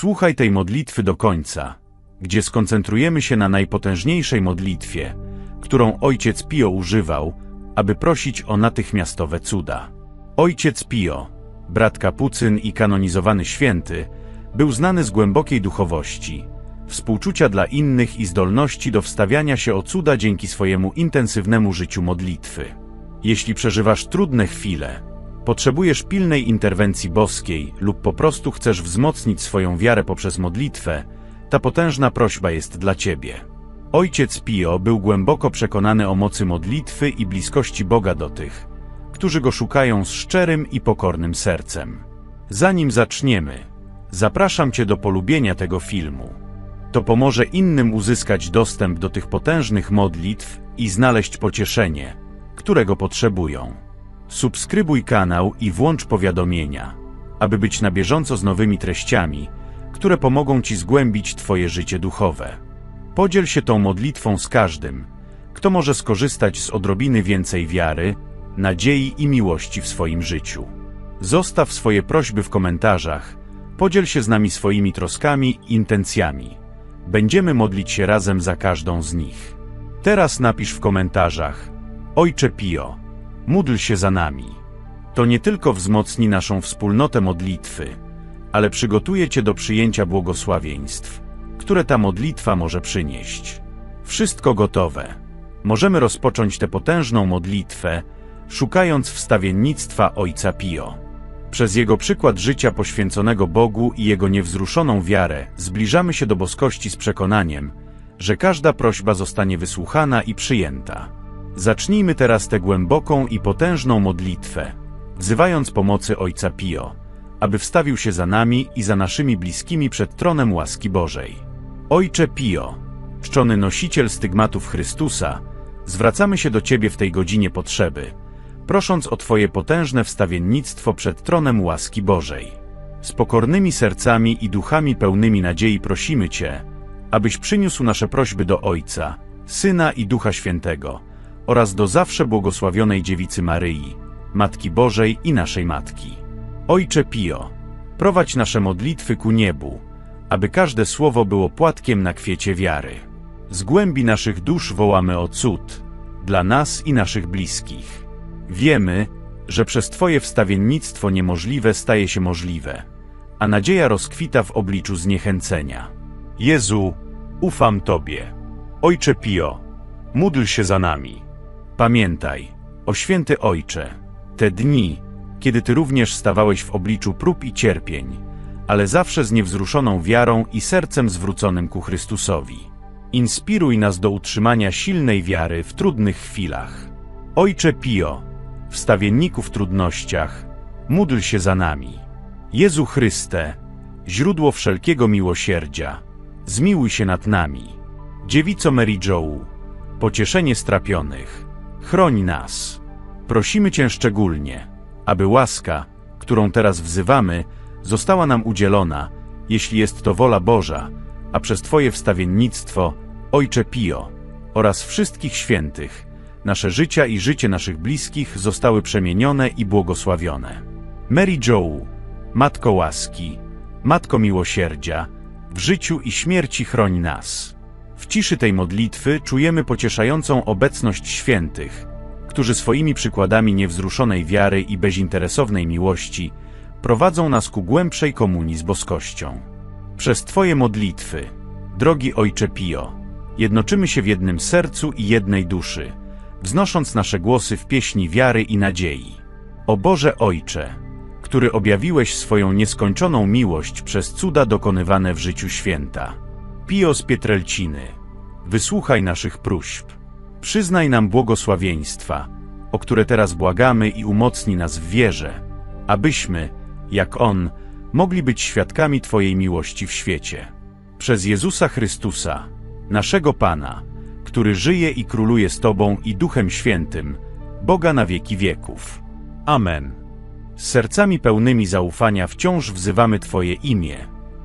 Słuchaj tej modlitwy do końca, gdzie skoncentrujemy się na najpotężniejszej modlitwie, którą ojciec Pio używał, aby prosić o natychmiastowe cuda. Ojciec Pio, brat kapucyn i kanonizowany święty, był znany z głębokiej duchowości, współczucia dla innych i zdolności do wstawiania się o cuda dzięki swojemu intensywnemu życiu modlitwy. Jeśli przeżywasz trudne chwile, potrzebujesz pilnej interwencji boskiej lub po prostu chcesz wzmocnić swoją wiarę poprzez modlitwę, ta potężna prośba jest dla Ciebie. Ojciec Pio był głęboko przekonany o mocy modlitwy i bliskości Boga do tych, którzy Go szukają z szczerym i pokornym sercem. Zanim zaczniemy, zapraszam Cię do polubienia tego filmu. To pomoże innym uzyskać dostęp do tych potężnych modlitw i znaleźć pocieszenie, którego potrzebują. Subskrybuj kanał i włącz powiadomienia, aby być na bieżąco z nowymi treściami, które pomogą Ci zgłębić Twoje życie duchowe. Podziel się tą modlitwą z każdym, kto może skorzystać z odrobiny więcej wiary, nadziei i miłości w swoim życiu. Zostaw swoje prośby w komentarzach, podziel się z nami swoimi troskami i intencjami. Będziemy modlić się razem za każdą z nich. Teraz napisz w komentarzach: Ojcze Pio, módl się za nami. To nie tylko wzmocni naszą wspólnotę modlitwy, ale przygotuje Cię do przyjęcia błogosławieństw, które ta modlitwa może przynieść. Wszystko gotowe. Możemy rozpocząć tę potężną modlitwę, szukając wstawiennictwa Ojca Pio. Przez jego przykład życia poświęconego Bogu i jego niewzruszoną wiarę zbliżamy się do boskości z przekonaniem, że każda prośba zostanie wysłuchana i przyjęta. Zacznijmy teraz tę głęboką i potężną modlitwę, wzywając pomocy Ojca Pio, aby wstawił się za nami i za naszymi bliskimi przed tronem łaski Bożej. Ojcze Pio, czczony nosiciel stygmatów Chrystusa, zwracamy się do Ciebie w tej godzinie potrzeby, prosząc o Twoje potężne wstawiennictwo przed tronem łaski Bożej. Z pokornymi sercami i duchami pełnymi nadziei prosimy Cię, abyś przyniósł nasze prośby do Ojca, Syna i Ducha Świętego oraz do zawsze błogosławionej Dziewicy Maryi, Matki Bożej i naszej Matki. Ojcze Pio, prowadź nasze modlitwy ku niebu, aby każde słowo było płatkiem na kwiecie wiary. Z głębi naszych dusz wołamy o cud, dla nas i naszych bliskich. Wiemy, że przez Twoje wstawiennictwo niemożliwe staje się możliwe, a nadzieja rozkwita w obliczu zniechęcenia. Jezu, ufam Tobie. Ojcze Pio, módl się za nami. Pamiętaj, o święty Ojcze, te dni, kiedy Ty również stawałeś w obliczu prób i cierpień, ale zawsze z niewzruszoną wiarą i sercem zwróconym ku Chrystusowi. Inspiruj nas do utrzymania silnej wiary w trudnych chwilach. Ojcze Pio, wstawienniku w trudnościach, módl się za nami. Jezu Chryste, źródło wszelkiego miłosierdzia, zmiłuj się nad nami. Dziewico Mary Jo, pocieszenie strapionych, chroń nas. Prosimy Cię szczególnie, aby łaska, którą teraz wzywamy, została nam udzielona, jeśli jest to wola Boża, a przez Twoje wstawiennictwo, Ojcze Pio, oraz wszystkich świętych, nasze życia i życie naszych bliskich zostały przemienione i błogosławione. Mary Jo, Matko łaski, Matko miłosierdzia, w życiu i śmierci chroń nas. W ciszy tej modlitwy czujemy pocieszającą obecność świętych, którzy swoimi przykładami niewzruszonej wiary i bezinteresownej miłości prowadzą nas ku głębszej komunii z boskością. Przez Twoje modlitwy, drogi Ojcze Pio, jednoczymy się w jednym sercu i jednej duszy, wznosząc nasze głosy w pieśni wiary i nadziei. O Boże Ojcze, który objawiłeś swoją nieskończoną miłość przez cuda dokonywane w życiu święta. Pio z Pietrelciny, wysłuchaj naszych próśb. Przyznaj nam błogosławieństwa, o które teraz błagamy i umocni nas w wierze, abyśmy, jak On, mogli być świadkami Twojej miłości w świecie. Przez Jezusa Chrystusa, naszego Pana, który żyje i króluje z Tobą i Duchem Świętym, Boga na wieki wieków. Amen. Z sercami pełnymi zaufania wciąż wzywamy Twoje imię,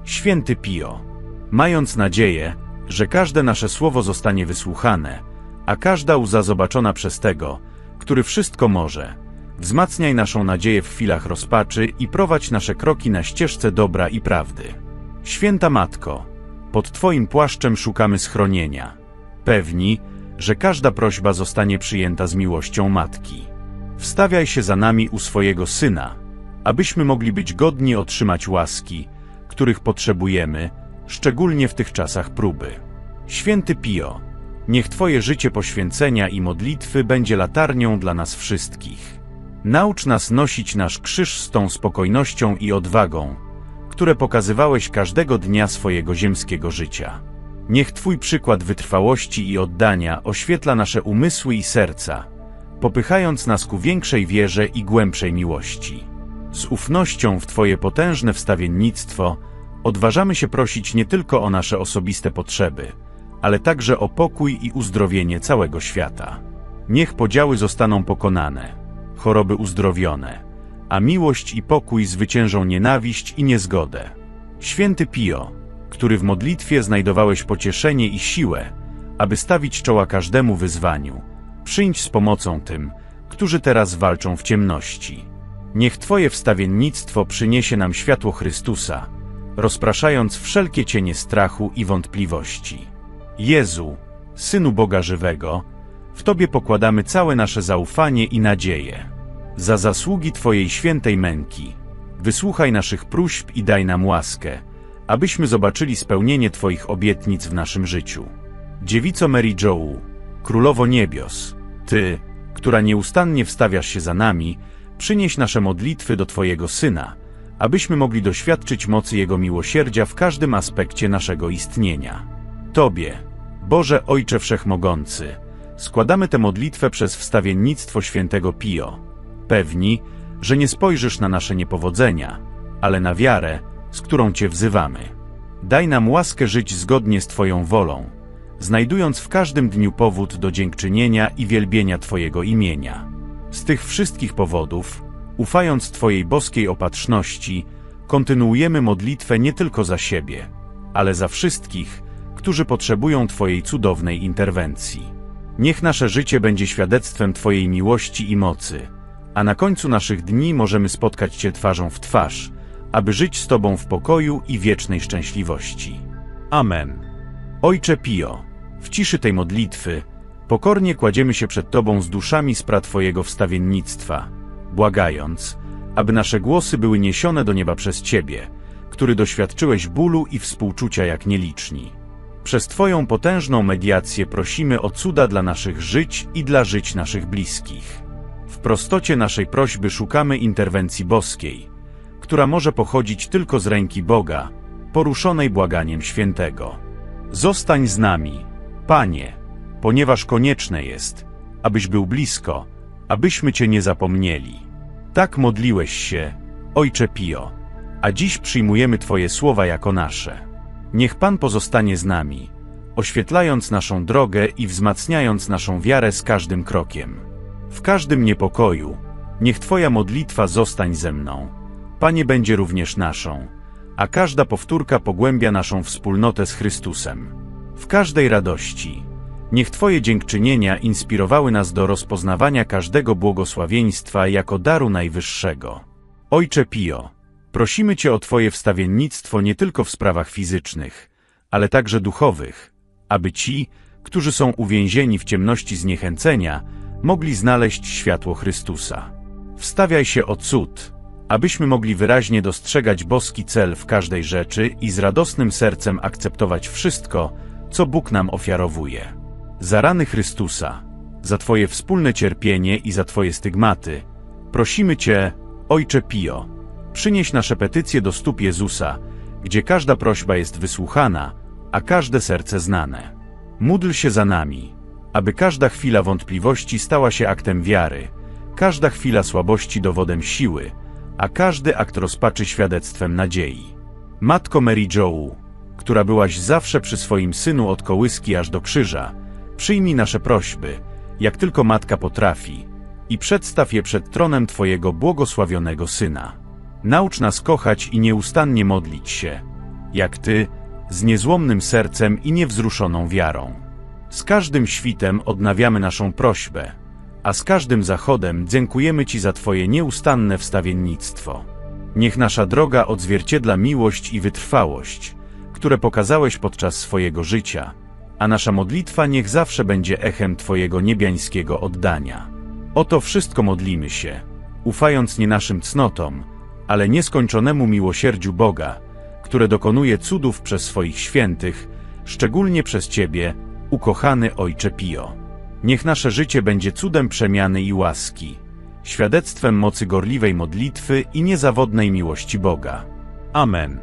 Święty Pio, mając nadzieję, że każde nasze słowo zostanie wysłuchane, a każda łza zobaczona przez Tego, który wszystko może. Wzmacniaj naszą nadzieję w chwilach rozpaczy i prowadź nasze kroki na ścieżce dobra i prawdy. Święta Matko, pod Twoim płaszczem szukamy schronienia. Pewni, że każda prośba zostanie przyjęta z miłością Matki. Wstawiaj się za nami u swojego Syna, abyśmy mogli być godni otrzymać łaski, których potrzebujemy, szczególnie w tych czasach próby. Święty Pio, niech Twoje życie poświęcenia i modlitwy będzie latarnią dla nas wszystkich. Naucz nas nosić nasz krzyż z tą spokojnością i odwagą, które pokazywałeś każdego dnia swojego ziemskiego życia. Niech Twój przykład wytrwałości i oddania oświetla nasze umysły i serca, popychając nas ku większej wierze i głębszej miłości. Z ufnością w Twoje potężne wstawiennictwo odważamy się prosić nie tylko o nasze osobiste potrzeby, ale także o pokój i uzdrowienie całego świata. Niech podziały zostaną pokonane, choroby uzdrowione, a miłość i pokój zwyciężą nienawiść i niezgodę. Święty Pio, który w modlitwie znajdowałeś pocieszenie i siłę, aby stawić czoła każdemu wyzwaniu, przyjdź z pomocą tym, którzy teraz walczą w ciemności. Niech Twoje wstawiennictwo przyniesie nam światło Chrystusa, rozpraszając wszelkie cienie strachu i wątpliwości. Jezu, Synu Boga Żywego, w Tobie pokładamy całe nasze zaufanie i nadzieję. Za zasługi Twojej świętej męki, wysłuchaj naszych próśb i daj nam łaskę, abyśmy zobaczyli spełnienie Twoich obietnic w naszym życiu. Dziewico Mary Joe, Królowo Niebios, Ty, która nieustannie wstawiasz się za nami, przynieś nasze modlitwy do Twojego Syna, abyśmy mogli doświadczyć mocy Jego miłosierdzia w każdym aspekcie naszego istnienia. Tobie, Boże Ojcze Wszechmogący, składamy tę modlitwę przez wstawiennictwo świętego Pio, pewni, że nie spojrzysz na nasze niepowodzenia, ale na wiarę, z którą Cię wzywamy. Daj nam łaskę żyć zgodnie z Twoją wolą, znajdując w każdym dniu powód do dziękczynienia i wielbienia Twojego imienia. Z tych wszystkich powodów, ufając Twojej boskiej opatrzności, kontynuujemy modlitwę nie tylko za siebie, ale za wszystkich, którzy potrzebują Twojej cudownej interwencji. Niech nasze życie będzie świadectwem Twojej miłości i mocy, a na końcu naszych dni możemy spotkać Cię twarzą w twarz, aby żyć z Tobą w pokoju i wiecznej szczęśliwości. Amen. Ojcze Pio, w ciszy tej modlitwy, pokornie kładziemy się przed Tobą z duszami spra Twojego wstawiennictwa, błagając, aby nasze głosy były niesione do nieba przez Ciebie, który doświadczyłeś bólu i współczucia jak nieliczni. Przez Twoją potężną mediację prosimy o cuda dla naszych żyć i dla żyć naszych bliskich. W prostocie naszej prośby szukamy interwencji boskiej, która może pochodzić tylko z ręki Boga, poruszonej błaganiem świętego. Zostań z nami, Panie, ponieważ konieczne jest, abyś był blisko, abyśmy Cię nie zapomnieli. Tak modliłeś się, Ojcze Pio, a dziś przyjmujemy Twoje słowa jako nasze. Niech Pan pozostanie z nami, oświetlając naszą drogę i wzmacniając naszą wiarę z każdym krokiem. W każdym niepokoju, niech Twoja modlitwa zostań ze mną. Panie będzie również naszą, a każda powtórka pogłębia naszą wspólnotę z Chrystusem. W każdej radości, niech Twoje dziękczynienia inspirowały nas do rozpoznawania każdego błogosławieństwa jako daru najwyższego. Ojcze Pio, prosimy Cię o Twoje wstawiennictwo nie tylko w sprawach fizycznych, ale także duchowych, aby ci, którzy są uwięzieni w ciemności zniechęcenia, mogli znaleźć światło Chrystusa. Wstawiaj się o cud, abyśmy mogli wyraźnie dostrzegać boski cel w każdej rzeczy i z radosnym sercem akceptować wszystko, co Bóg nam ofiarowuje. Za rany Chrystusa, za Twoje wspólne cierpienie i za Twoje stygmaty, prosimy Cię, Ojcze Pio, przynieś nasze petycje do stóp Jezusa, gdzie każda prośba jest wysłuchana, a każde serce znane. Módl się za nami, aby każda chwila wątpliwości stała się aktem wiary, każda chwila słabości dowodem siły, a każdy akt rozpaczy świadectwem nadziei. Matko Mary Joe, która byłaś zawsze przy swoim synu od kołyski aż do krzyża, przyjmij nasze prośby, jak tylko matka potrafi, i przedstaw je przed tronem Twojego błogosławionego syna. Naucz nas kochać i nieustannie modlić się, jak Ty, z niezłomnym sercem i niewzruszoną wiarą. Z każdym świtem odnawiamy naszą prośbę, a z każdym zachodem dziękujemy Ci za Twoje nieustanne wstawiennictwo. Niech nasza droga odzwierciedla miłość i wytrwałość, które pokazałeś podczas swojego życia, a nasza modlitwa niech zawsze będzie echem Twojego niebiańskiego oddania. O to wszystko modlimy się, ufając nie naszym cnotom, ale nieskończonemu miłosierdziu Boga, które dokonuje cudów przez swoich świętych, szczególnie przez Ciebie, ukochany Ojcze Pio. Niech nasze życie będzie cudem przemiany i łaski, świadectwem mocy gorliwej modlitwy i niezawodnej miłości Boga. Amen.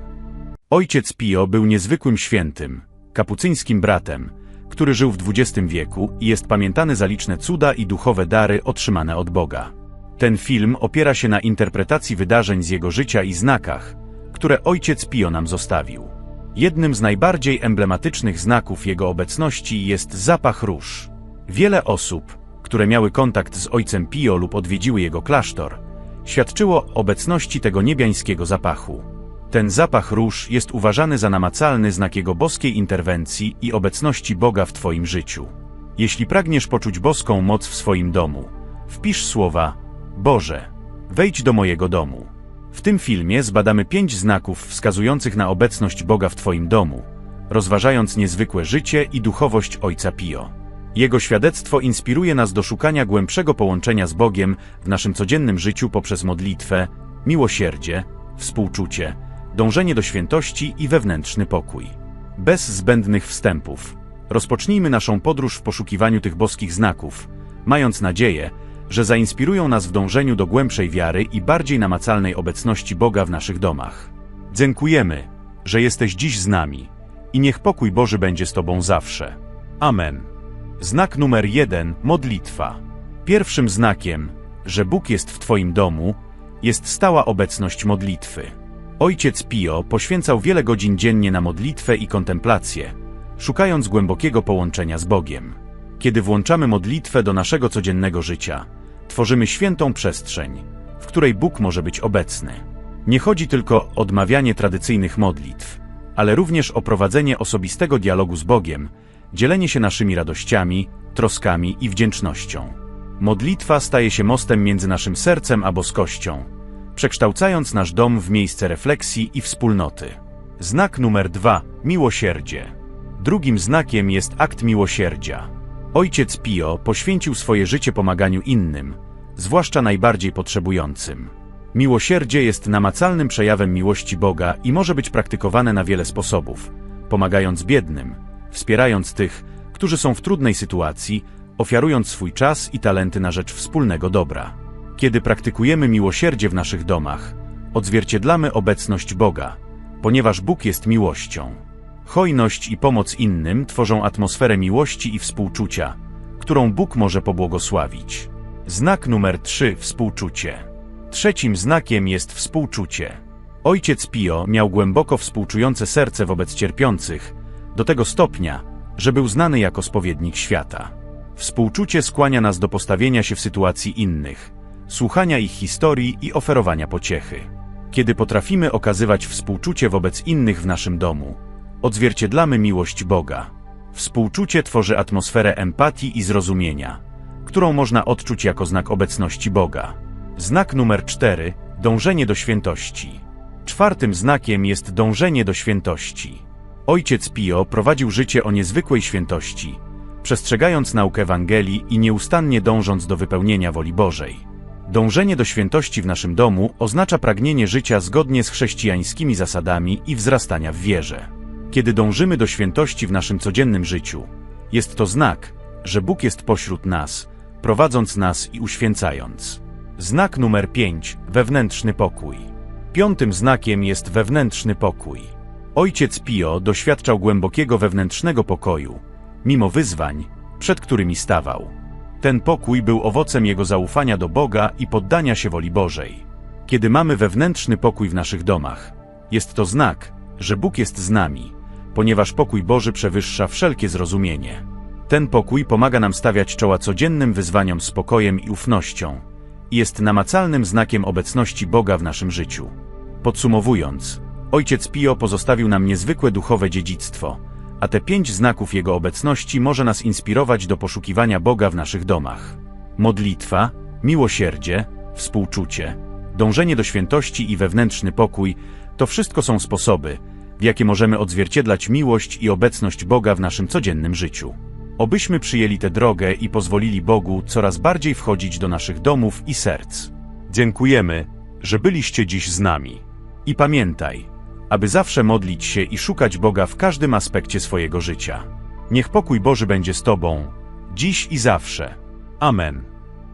Ojciec Pio był niezwykłym świętym, kapucyńskim bratem, który żył w XX wieku i jest pamiętany za liczne cuda i duchowe dary otrzymane od Boga. Ten film opiera się na interpretacji wydarzeń z jego życia i znakach, które ojciec Pio nam zostawił. Jednym z najbardziej emblematycznych znaków jego obecności jest zapach róż. Wiele osób, które miały kontakt z ojcem Pio lub odwiedziły jego klasztor, świadczyło obecności tego niebiańskiego zapachu. Ten zapach róż jest uważany za namacalny znak jego boskiej interwencji i obecności Boga w Twoim życiu. Jeśli pragniesz poczuć boską moc w swoim domu, wpisz słowa Boże, wejdź do mojego domu. W tym filmie zbadamy pięć znaków wskazujących na obecność Boga w Twoim domu, rozważając niezwykłe życie i duchowość Ojca Pio. Jego świadectwo inspiruje nas do szukania głębszego połączenia z Bogiem w naszym codziennym życiu poprzez modlitwę, miłosierdzie, współczucie, dążenie do świętości i wewnętrzny pokój. Bez zbędnych wstępów, rozpocznijmy naszą podróż w poszukiwaniu tych boskich znaków, mając nadzieję, że zainspirują nas w dążeniu do głębszej wiary i bardziej namacalnej obecności Boga w naszych domach. Dziękujemy, że jesteś dziś z nami i niech pokój Boży będzie z Tobą zawsze. Amen. Znak numer jeden modlitwa. Pierwszym znakiem, że Bóg jest w Twoim domu, jest stała obecność modlitwy. Ojciec Pio poświęcał wiele godzin dziennie na modlitwę i kontemplację, szukając głębokiego połączenia z Bogiem. Kiedy włączamy modlitwę do naszego codziennego życia, tworzymy świętą przestrzeń, w której Bóg może być obecny. Nie chodzi tylko o odmawianie tradycyjnych modlitw, ale również o prowadzenie osobistego dialogu z Bogiem, dzielenie się naszymi radościami, troskami i wdzięcznością. Modlitwa staje się mostem między naszym sercem a boskością, przekształcając nasz dom w miejsce refleksji i wspólnoty. Znak numer dwa: miłosierdzie. Drugim znakiem jest akt miłosierdzia. Ojciec Pio poświęcił swoje życie pomaganiu innym, zwłaszcza najbardziej potrzebującym. Miłosierdzie jest namacalnym przejawem miłości Boga i może być praktykowane na wiele sposobów, pomagając biednym, wspierając tych, którzy są w trudnej sytuacji, ofiarując swój czas i talenty na rzecz wspólnego dobra. Kiedy praktykujemy miłosierdzie w naszych domach, odzwierciedlamy obecność Boga, ponieważ Bóg jest miłością. Hojność i pomoc innym tworzą atmosferę miłości i współczucia, którą Bóg może pobłogosławić. Znak numer 3 współczucie. Trzecim znakiem jest współczucie. Ojciec Pio miał głęboko współczujące serce wobec cierpiących, do tego stopnia, że był znany jako spowiednik świata. Współczucie skłania nas do postawienia się w sytuacji innych, słuchania ich historii i oferowania pociechy. Kiedy potrafimy okazywać współczucie wobec innych w naszym domu, odzwierciedlamy miłość Boga. Współczucie tworzy atmosferę empatii i zrozumienia, którą można odczuć jako znak obecności Boga. Znak numer 4 dążenie do świętości. Czwartym znakiem jest dążenie do świętości. Ojciec Pio prowadził życie o niezwykłej świętości, przestrzegając naukę Ewangelii i nieustannie dążąc do wypełnienia woli Bożej. Dążenie do świętości w naszym domu oznacza pragnienie życia zgodnie z chrześcijańskimi zasadami i wzrastania w wierze. Kiedy dążymy do świętości w naszym codziennym życiu, jest to znak, że Bóg jest pośród nas, prowadząc nas i uświęcając. Znak numer 5 wewnętrzny pokój. Piątym znakiem jest wewnętrzny pokój. Ojciec Pio doświadczał głębokiego wewnętrznego pokoju, mimo wyzwań, przed którymi stawał. Ten pokój był owocem jego zaufania do Boga i poddania się woli Bożej. Kiedy mamy wewnętrzny pokój w naszych domach, jest to znak, że Bóg jest z nami, ponieważ pokój Boży przewyższa wszelkie zrozumienie. Ten pokój pomaga nam stawiać czoła codziennym wyzwaniom spokojem i ufnością jest namacalnym znakiem obecności Boga w naszym życiu. Podsumowując, Ojciec Pio pozostawił nam niezwykłe duchowe dziedzictwo, a te pięć znaków Jego obecności może nas inspirować do poszukiwania Boga w naszych domach. Modlitwa, miłosierdzie, współczucie, dążenie do świętości i wewnętrzny pokój to wszystko są sposoby, w jakie możemy odzwierciedlać miłość i obecność Boga w naszym codziennym życiu. Obyśmy przyjęli tę drogę i pozwolili Bogu coraz bardziej wchodzić do naszych domów i serc. Dziękujemy, że byliście dziś z nami. I pamiętaj, aby zawsze modlić się i szukać Boga w każdym aspekcie swojego życia. Niech pokój Boży będzie z Tobą, dziś i zawsze. Amen.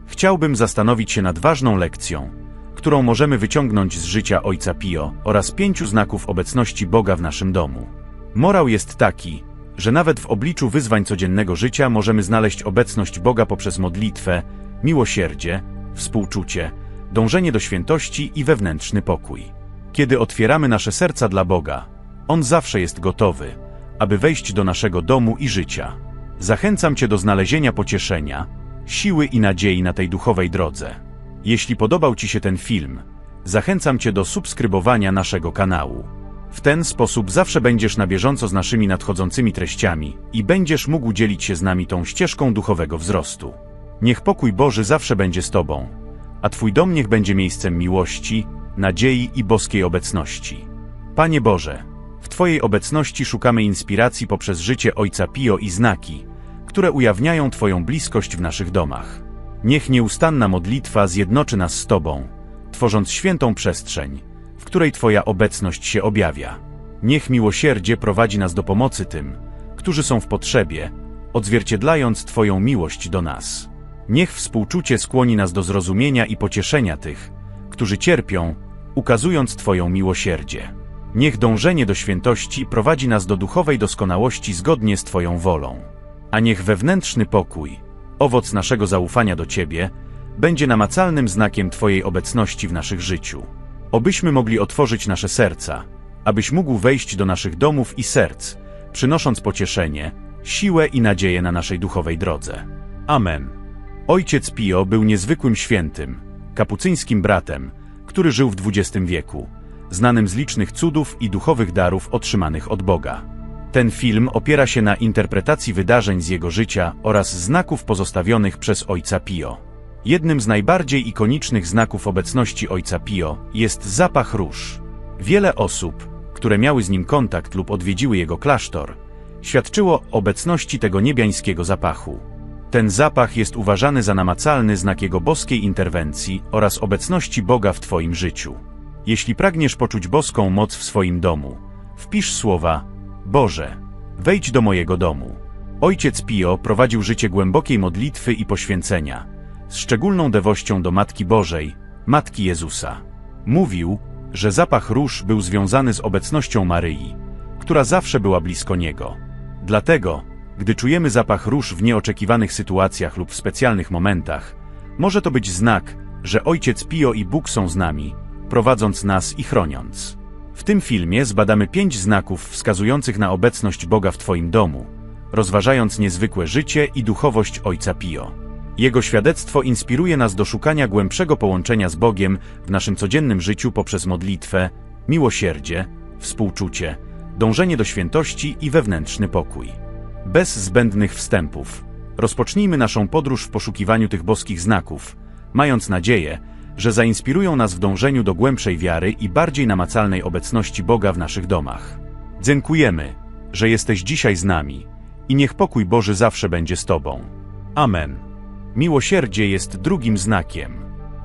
Chciałbym zastanowić się nad ważną lekcją, którą możemy wyciągnąć z życia Ojca Pio oraz pięciu znaków obecności Boga w naszym domu. Morał jest taki, że nawet w obliczu wyzwań codziennego życia możemy znaleźć obecność Boga poprzez modlitwę, miłosierdzie, współczucie, dążenie do świętości i wewnętrzny pokój. Kiedy otwieramy nasze serca dla Boga, On zawsze jest gotowy, aby wejść do naszego domu i życia. Zachęcam Cię do znalezienia pocieszenia, siły i nadziei na tej duchowej drodze. Jeśli podobał Ci się ten film, zachęcam Cię do subskrybowania naszego kanału. W ten sposób zawsze będziesz na bieżąco z naszymi nadchodzącymi treściami i będziesz mógł dzielić się z nami tą ścieżką duchowego wzrostu. Niech pokój Boży zawsze będzie z Tobą, a Twój dom niech będzie miejscem miłości, nadziei i boskiej obecności. Panie Boże, w Twojej obecności szukamy inspiracji poprzez życie Ojca Pio i znaki, które ujawniają Twoją bliskość w naszych domach. Niech nieustanna modlitwa zjednoczy nas z Tobą, tworząc świętą przestrzeń, w której Twoja obecność się objawia. Niech miłosierdzie prowadzi nas do pomocy tym, którzy są w potrzebie, odzwierciedlając Twoją miłość do nas. Niech współczucie skłoni nas do zrozumienia i pocieszenia tych, którzy cierpią, ukazując Twoją miłosierdzie. Niech dążenie do świętości prowadzi nas do duchowej doskonałości zgodnie z Twoją wolą. A niech wewnętrzny pokój, owoc naszego zaufania do Ciebie, będzie namacalnym znakiem Twojej obecności w naszych życiu. Obyśmy mogli otworzyć nasze serca, abyś mógł wejść do naszych domów i serc, przynosząc pocieszenie, siłę i nadzieję na naszej duchowej drodze. Amen. Ojciec Pio był niezwykłym świętym, kapucyńskim bratem, który żył w XX wieku, znanym z licznych cudów i duchowych darów otrzymanych od Boga. Ten film opiera się na interpretacji wydarzeń z jego życia oraz znaków pozostawionych przez Ojca Pio. Jednym z najbardziej ikonicznych znaków obecności Ojca Pio jest zapach róż. Wiele osób, które miały z nim kontakt lub odwiedziły jego klasztor, świadczyło obecności tego niebiańskiego zapachu. Ten zapach jest uważany za namacalny znak jego boskiej interwencji oraz obecności Boga w Twoim życiu. Jeśli pragniesz poczuć boską moc w swoim domu, wpisz słowa Boże, wejdź do mojego domu. Ojciec Pio prowadził życie głębokiej modlitwy i poświęcenia, z szczególną dewością do Matki Bożej, Matki Jezusa. Mówił, że zapach róż był związany z obecnością Maryi, która zawsze była blisko Niego. Dlatego, gdy czujemy zapach róż w nieoczekiwanych sytuacjach lub w specjalnych momentach, może to być znak, że Ojciec Pio i Bóg są z nami, prowadząc nas i chroniąc. W tym filmie zbadamy pięć znaków wskazujących na obecność Boga w Twoim domu, rozważając niezwykłe życie i duchowość Ojca Pio. Jego świadectwo inspiruje nas do szukania głębszego połączenia z Bogiem w naszym codziennym życiu poprzez modlitwę, miłosierdzie, współczucie, dążenie do świętości i wewnętrzny pokój. Bez zbędnych wstępów, rozpocznijmy naszą podróż w poszukiwaniu tych boskich znaków, mając nadzieję, że zainspirują nas w dążeniu do głębszej wiary i bardziej namacalnej obecności Boga w naszych domach. Dziękujemy, że jesteś dzisiaj z nami i niech pokój Boży zawsze będzie z Tobą. Amen. Miłosierdzie jest drugim znakiem.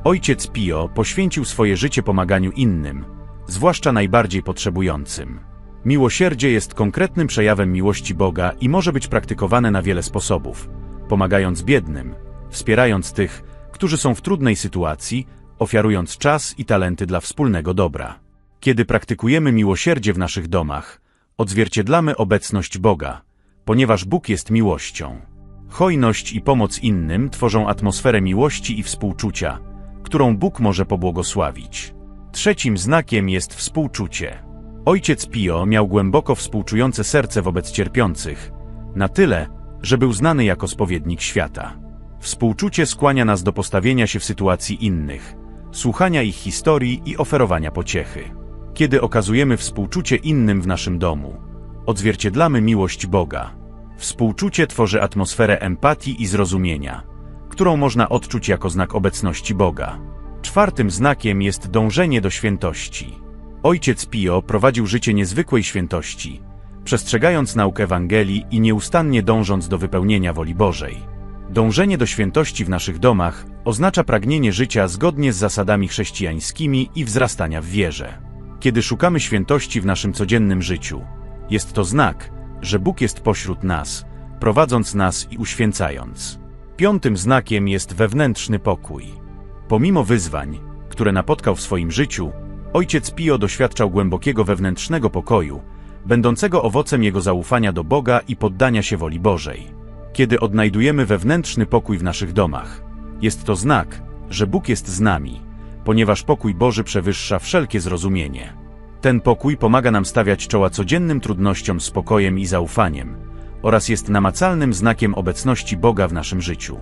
Ojciec Pio poświęcił swoje życie pomaganiu innym, zwłaszcza najbardziej potrzebującym. Miłosierdzie jest konkretnym przejawem miłości Boga i może być praktykowane na wiele sposobów, pomagając biednym, wspierając tych, którzy są w trudnej sytuacji, ofiarując czas i talenty dla wspólnego dobra. Kiedy praktykujemy miłosierdzie w naszych domach, odzwierciedlamy obecność Boga, ponieważ Bóg jest miłością. Hojność i pomoc innym tworzą atmosferę miłości i współczucia, którą Bóg może pobłogosławić. Trzecim znakiem jest współczucie. Ojciec Pio miał głęboko współczujące serce wobec cierpiących, na tyle, że był znany jako spowiednik świata. Współczucie skłania nas do postawienia się w sytuacji innych, słuchania ich historii i oferowania pociechy. Kiedy okazujemy współczucie innym w naszym domu, odzwierciedlamy miłość Boga. Współczucie tworzy atmosferę empatii i zrozumienia, którą można odczuć jako znak obecności Boga. Czwartym znakiem jest dążenie do świętości. Ojciec Pio prowadził życie niezwykłej świętości, przestrzegając nauk Ewangelii i nieustannie dążąc do wypełnienia woli Bożej. Dążenie do świętości w naszych domach oznacza pragnienie życia zgodnie z zasadami chrześcijańskimi i wzrastania w wierze. Kiedy szukamy świętości w naszym codziennym życiu, jest to znak, że Bóg jest pośród nas, prowadząc nas i uświęcając. Piątym znakiem jest wewnętrzny pokój. Pomimo wyzwań, które napotkał w swoim życiu, ojciec Pio doświadczał głębokiego wewnętrznego pokoju, będącego owocem jego zaufania do Boga i poddania się woli Bożej. Kiedy odnajdujemy wewnętrzny pokój w naszych domach, jest to znak, że Bóg jest z nami, ponieważ pokój Boży przewyższa wszelkie zrozumienie. Ten pokój pomaga nam stawiać czoła codziennym trudnościom z spokojem i zaufaniem oraz jest namacalnym znakiem obecności Boga w naszym życiu.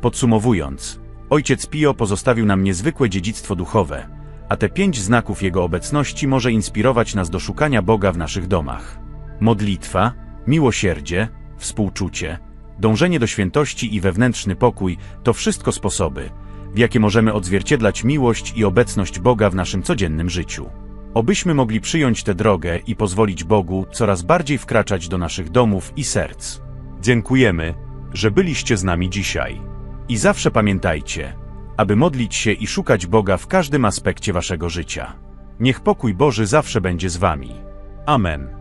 Podsumowując, Ojciec Pio pozostawił nam niezwykłe dziedzictwo duchowe, a te pięć znaków Jego obecności może inspirować nas do szukania Boga w naszych domach. Modlitwa, miłosierdzie, współczucie, dążenie do świętości i wewnętrzny pokój to wszystko sposoby, w jakie możemy odzwierciedlać miłość i obecność Boga w naszym codziennym życiu. Obyśmy mogli przyjąć tę drogę i pozwolić Bogu coraz bardziej wkraczać do naszych domów i serc. Dziękujemy, że byliście z nami dzisiaj. I zawsze pamiętajcie, aby modlić się i szukać Boga w każdym aspekcie waszego życia. Niech pokój Boży zawsze będzie z wami. Amen.